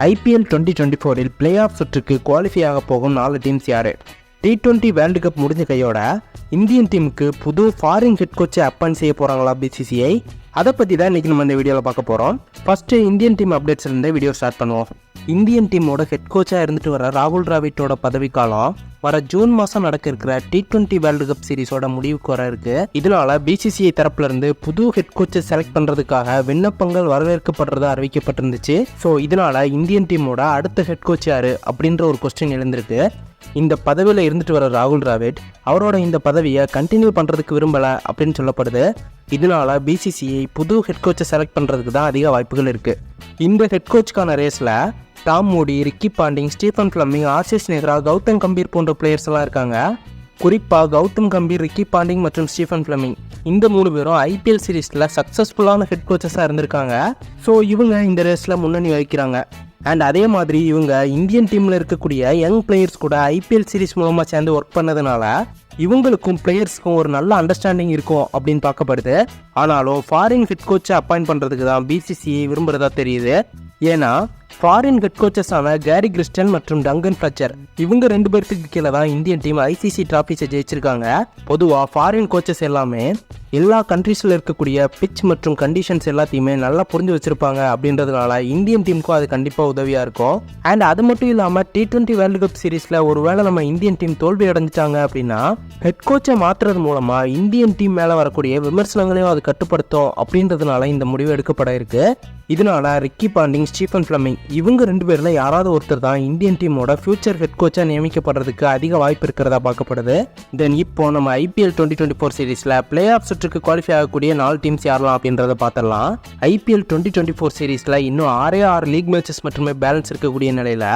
IPL twenty twenty ஃபோரில் play off சுற்றுக்கு qualify ஆக போகும் நாலு டீம்ஸ் யார்? டி டுவெண்ட்டி வேர்ல்டு கப் முடிஞ்ச கையோட இந்தியன் டீமுக்கு புது ஃபாரின் ஹெட் கோச்சை அப்பாயின் செய்ய போகிறாங்களா பிசிசிஐ அதை பற்றி தான் இன்றைக்கி நம்ம இந்த வீடியோவில் பார்க்க போகிறோம் ஃபஸ்ட்டு இந்தியன் டீம் அப்டேட்ஸ்லேருந்து வீடியோ ஸ்டார்ட் பண்ணுவோம். இந்தியன் டீமோட ஹெட் கோச்சாக இருந்துட்டு வர ராகுல் டிராவிட்டோட பதவிக்காலம் வர ஜூன் மாதம் நடக்க இருக்கிற டி டுவெண்ட்டி வேர்ல்டு கப் சீரிஸோட முடிவுக்கு வர இருக்கு இதனால பிசிசிஐ தரப்புல இருந்து புது ஹெட் கோச்சை செலக்ட் பண்ணுறதுக்காக விண்ணப்பங்கள் வரவேற்கப்படுறதா அறிவிக்கப்பட்டிருந்துச்சு. ஸோ இதனால இந்தியன் டீமோட அடுத்த ஹெட் கோச் யாரு அப்படின்ற ஒரு கொஸ்டின் எழுந்திருக்கு. இந்த பதவியில் இருந்துட்டு வர ராகுல் டிராவிட் அவரோட இந்த பதவியை கண்டினியூ பண்ணுறதுக்கு விரும்பலை அப்படின்னு சொல்லப்படுது. இதனால பிசிசிஐ புது ஹெட் கோச்சை செலக்ட் பண்ணுறதுக்கு தான் அதிக வாய்ப்புகள் இருக்குது இந்த ஹெட் கோச்சுக்கான ரேஸில் Tom Moody Ricky Ponting Stephen Fleming Ashish Nehra Gautam Gambhir போன்ற பிளேயர்ஸ் எல்லாம் இருக்காங்க. குறிப்பாக கௌதம் கம்பீர் ரிக்கி பாண்டிங் மற்றும் ஸ்டீஃபன் பிளமிங் இந்த மூணு பேரும் ஐபிஎல் சீரீஸில் சக்ஸஸ்ஃபுல்லான ஹெட் கோச்சஸாக இருந்திருக்காங்க. ஸோ இவங்க இந்த ரேஸில் முன்னணி வகிக்கிறாங்க. அண்ட் அதே மாதிரி இவங்க இந்தியன் டீமில் இருக்கக்கூடிய யங் பிளேயர்ஸ் கூட ஐபிஎல் சீரீஸ் மூலமாக சேர்ந்து ஒர்க் பண்ணதுனால இவங்களுக்கும் பிளேயர்ஸ்க்கும் ஒரு நல்ல அண்டர்ஸ்டாண்டிங் இருக்கும் அப்படின்னு பார்க்கப்படுது. ஆனாலும் ஃபாரின் ஹெட் கோச்சை அப்பாயிண்ட் பண்ணுறதுக்கு தான் பிசிசிஐ விரும்புகிறதா தெரியுது. ஏன்னா ஃபாரின் ஹெட் கோச்சஸான கேரி கிறிஸ்டன் மற்றும் டங்கன் ஃபிளச்சர் இவங்க ரெண்டு பேர்த்துக்கு கீழே தான் இந்தியன் டீம் ஐசிசி டிராஃபிஸை ஜெயிச்சிருக்காங்க. பொதுவாக ஃபாரின் கோச்சஸ் எல்லாமே எல்லா கண்ட்ரீஸில் இருக்கக்கூடிய பிச் மற்றும் கண்டிஷன்ஸ் எல்லாத்தையுமே நல்லா புரிஞ்சு வச்சிருப்பாங்க அப்படின்றதுனால இந்தியன் டீமுக்கும் அது கண்டிப்பாக உதவியாக இருக்கும். அண்ட் அது மட்டும் இல்லாமல் டி டுவெண்ட்டி வேர்ல்டு கப் சீரீஸில் ஒருவேளை நம்ம இந்தியன் டீம் தோல்வி அடைஞ்சிட்டாங்க அப்படின்னா ஹெட் கோச்சை மாற்றுறது மூலமாக இந்தியன் டீம் மேலே வரக்கூடிய விமர்சனங்களையும் அது கட்டுப்படுத்தும் அப்படின்றதுனால இந்த முடிவு எடுக்கப்பட இருக்கு. இதனால ரிக்கி பாண்டிங் ஸ்டீஃபன் ஃப்ளமிங் இவங்க ரெண்டு பேரில் யாராவது ஒருத்தர் தான் இந்தியன் டீமோட ஃபியூச்சர் ஹெட் கோச்சாக நியமிக்கப்படுறதுக்கு அதிக வாய்ப்பு இருக்கிறதா பார்க்கப்படுது. தென் இப்போ நம்ம ஐபிஎல் டுவெண்ட்டி டுவெண்ட்டி ஃபோர் சீரீஸில் பிளே ஆஃப் சுற்றுக்கு குவாலிஃபை ஆகக்கூடிய நாலு டீம்ஸ் யாரெல்லாம் அப்படின்றத பார்த்துடலாம். ஐபிஎல் டுவெண்ட்டி டுவெண்ட்டி ஃபோர் சீரீஸில் இன்னும் ஆறே ஆறு லீக் மேட்சஸ் மட்டுமே பேலன்ஸ் இருக்கக்கூடிய நிலையில்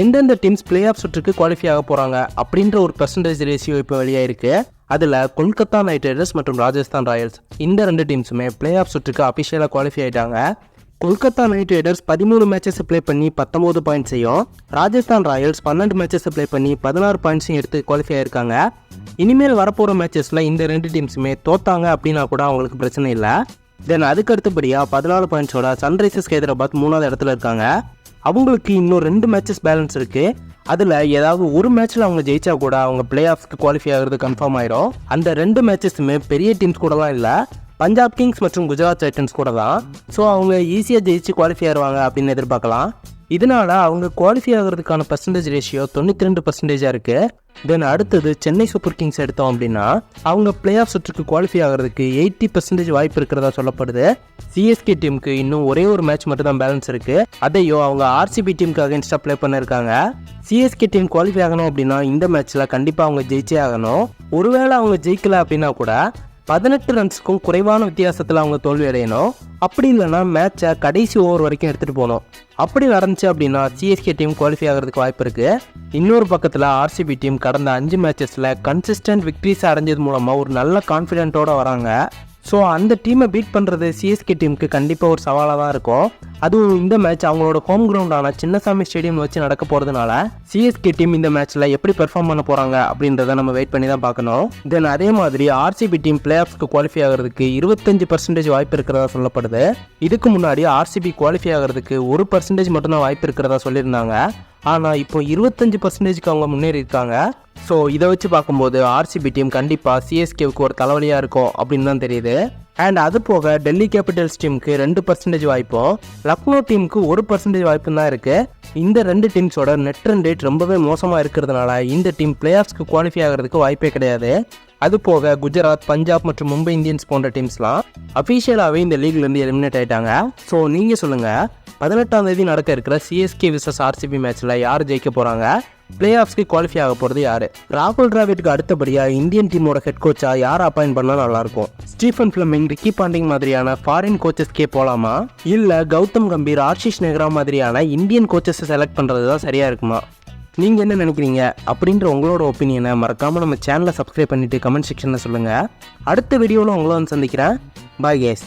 எந்தெந்த டீம்ஸ் பிளே ஆஃப் சுற்றுக்கு குவாலிஃபை ஆக போகிறாங்க அப்படின்ற ஒரு பர்சன்டேஜ் ரேஷியோ இப்போ வெளியாயிருக்கு. அதில் கொல்கத்தா நைட் ரைடர்ஸ் மற்றும் ராஜஸ்தான் ராயல்ஸ் இந்த ரெண்டு டீம்ஸுமே பிளே ஆஃப் சுற்றுக்கு அஃபிஷியலாக குவாலிஃபை ஆயிட்டாங்க. கொல்கத்தா நைட் ரைடர்ஸ் பதிமூணு மேட்சஸ் ப்ளே பண்ணி பத்தொம்போது பாயிண்ட்ஸையும் ராஜஸ்தான் ராயல்ஸ் பன்னெண்டு மேட்சஸ் ப்ளே பண்ணி பதினாறு பாயிண்ட்ஸையும் எடுத்து குவாலிஃபை ஆயிருக்காங்க. இனிமேல் வரப்போகிற மேட்சஸில் இந்த ரெண்டு டீம்ஸுமே தோத்தாங்க அப்படின்னா கூட அவங்களுக்கு பிரச்சனை இல்லை. தென் அதுக்கு அடுத்தபடியாக பதினாலு பாயிண்ட்ஸோட சன்ரைசர்ஸ் ஹைதராபாத் மூணாவது இடத்துல இருக்காங்க. அவங்களுக்கு இன்னும் ரெண்டு மேட்சஸ் பேலன்ஸ் இருக்குது அதில் ஏதாவது ஒரு மேட்ச்சில் அவங்க ஜெயிச்சா கூட அவங்க பிளே ஆஃப்ஸ்க்கு குவாலிஃபை ஆகிறது கன்ஃபார்ம் ஆயிடும் அந்த ரெண்டு மேட்சஸுமே பெரிய டீம்ஸ் கூடலாம் இல்லை. பஞ்சாப் கிங்ஸ் மற்றும் குஜராத் டைட்டன்ஸ் கூட தான் ஸோ அவங்க ஈஸியாக ஜெயிச்சு குவாலிஃபை ஆயிடுவாங்க அப்படின்னு எதிர்பார்க்கலாம். இதனால அவங்க குவாலிஃபை ஆகிறதுக்கான பர்சன்டேஜ் ரேஷியோ தொண்ணூற்றி ரெண்டு பர்சன்டேஜாக இருக்குது தென் அடுத்தது சென்னை சூப்பர் கிங்ஸ் எடுத்தோம் அப்படின்னா அவங்க பிளே ஆஃப் சுற்றுக்கு குவாலிஃபை ஆகிறதுக்கு எயிட்டி பர்சன்டேஜ் வாய்ப்பு இருக்கிறதா சொல்லப்படுது. சிஎஸ்கே டீமுக்கு இன்னும் ஒரே ஒரு மேட்ச் மட்டும் தான் பேலன்ஸ் இருக்குது அதையும் அவங்க ஆர்சிபி டீமுக்கு அகேன்ஸ்டாக ப்ளே பண்ணியிருக்காங்க சிஎஸ்கே டீம் குவாலிஃபை ஆகணும் அப்படின்னா இந்த மேட்ச்சில் கண்டிப்பாக அவங்க ஜெயிச்சே ஆகணும். ஒருவேளை அவங்க ஜெயிக்கல அப்படின்னா கூட பதினெட்டு ரன்ஸுக்கும் குறைவான வித்தியாசத்தில் அவங்க தோல்வி அடையணும். அப்படி இல்லைன்னா மேட்சை கடைசி ஓவர் வரைக்கும் எடுத்துகிட்டு போகணும். அப்படி நடந்துச்சு அப்படின்னா சிஎஸ்கே டீம் குவாலிஃபை ஆகிறதுக்கு வாய்ப்பு இருக்குது இன்னொரு பக்கத்தில் ஆர்சிபி டீம் கடந்த அஞ்சு மேட்சஸில் கன்சிஸ்டன்ட் விக்ட்ரிஸ் அடைஞ்சது மூலமாக ஒரு நல்ல கான்ஃபிடென்ட்டோடு வராங்க. ஸோ அந்த டீமை பீட் பண்ணுறது சிஎஸ்கே டீமுக்கு கண்டிப்பாக ஒரு சவாலாக தான் இருக்கும். அதுவும் இந்த மேட்ச் அவங்களோட ஹோம் கிரவுண்டான சின்னசாமி ஸ்டேடியம் வச்சு நடக்க போகிறதுனால சிஎஸ்கே டீம் இந்த மேட்ச்சில் எப்படி பெர்ஃபார்ம் பண்ண போகிறாங்க அப்படின்றத நம்ம வெயிட் பண்ணி தான் பார்க்கணும். தென் அதே மாதிரி ஆர்சிபி டீம் பிளே ஆஃப்ஸ்க்கு குவாலிஃபை ஆகிறதுக்கு இருபத்தஞ்சு பர்சன்டேஜ் வாய்ப்பு இருக்கிறதா சொல்லப்படுது. இதுக்கு முன்னாடி ஆர்சிபி குவாலிஃபை ஆகிறதுக்கு ஒரு பர்சன்டேஜ் மட்டும்தான் வாய்ப்பு இருக்கிறதா சொல்லியிருந்தாங்க. ஆனால் இப்போ இருபத்தஞ்சு பர்சன்டேஜ்க்கு அவங்க முன்னேறி இருக்காங்க ஸோ இதை வச்சு பார்க்கும்போது ஆர்சிபி டீம் கண்டிப்பாக சிஎஸ்கேவுக்கு ஒரு தலைவலியாக இருக்கும் அப்படின்னு தான் தெரியுது. அண்ட் அது போக டெல்லி கேபிட்டல்ஸ் டீமுக்கு ரெண்டு பர்சன்டேஜ் வாய்ப்பும் லக்னோ டீமுக்கு ஒரு பர்சன்டேஜ் வாய்ப்பும் தான் இருக்குது இந்த ரெண்டு டீம்ஸோட நெட் ரன் ரேட் ரொம்பவே மோசமாக இருக்கிறதுனால இந்த டீம் பிளே ஆஃப்ஸ்க்கு குவாலிஃபை ஆகிறதுக்கு வாய்ப்பே கிடையாது. அது போக குஜராத் பஞ்சாப் மற்றும் மும்பை இந்தியன்ஸ் போன்ற டீம்ஸ்லாம் அஃபீஷியலாகவே இந்த லீக்லேருந்து எலிமினேட் ஆகிட்டாங்க ஸோ நீங்கள் சொல்லுங்கள் பதினெட்டாம் தேதி நடக்க இருக்கிற சிஎஸ்கே விசஸ் ஆர்சிபி மேட்ச்சில் யார் ஜெயிக்க போகிறாங்க பிளே ஆஃப்ஸ்க்கு குவாலிஃபை ஆக போகிறது யார்? ராகுல் டிராவிட்க்கு அடுத்தபடியாக இந்தியன் டீமோட ஹெட் கோச்சாக யார் அப்பாயின் பண்ணால் நல்லாயிருக்கும் ஸ்டீஃபன் ஃபிளமிங் ரிக்கி பாண்டிங் மாதிரியான ஃபாரின் கோச்சஸ்க்கே போகலாமா இல்லை கௌதம் கம்பீர் ஆஷிஷ் நெஹ்ரா மாதிரியான இந்தியன் கோச்சஸை செலக்ட் பண்ணுறது தான் சரியாக இருக்குமா? நீங்கள் என்ன நினைக்கிறீங்க? அப்படின்ற உங்களோட ஒப்பீனியனை மறக்காமல் நம்ம சேனலை சப்ஸ்கிரைப் பண்ணிவிட்டு கமெண்ட் செக்ஷனில் சொல்லுங்கள் அடுத்த வீடியோவில் உங்களை வந்து சந்திக்கிறேன். பாய் கேஸ்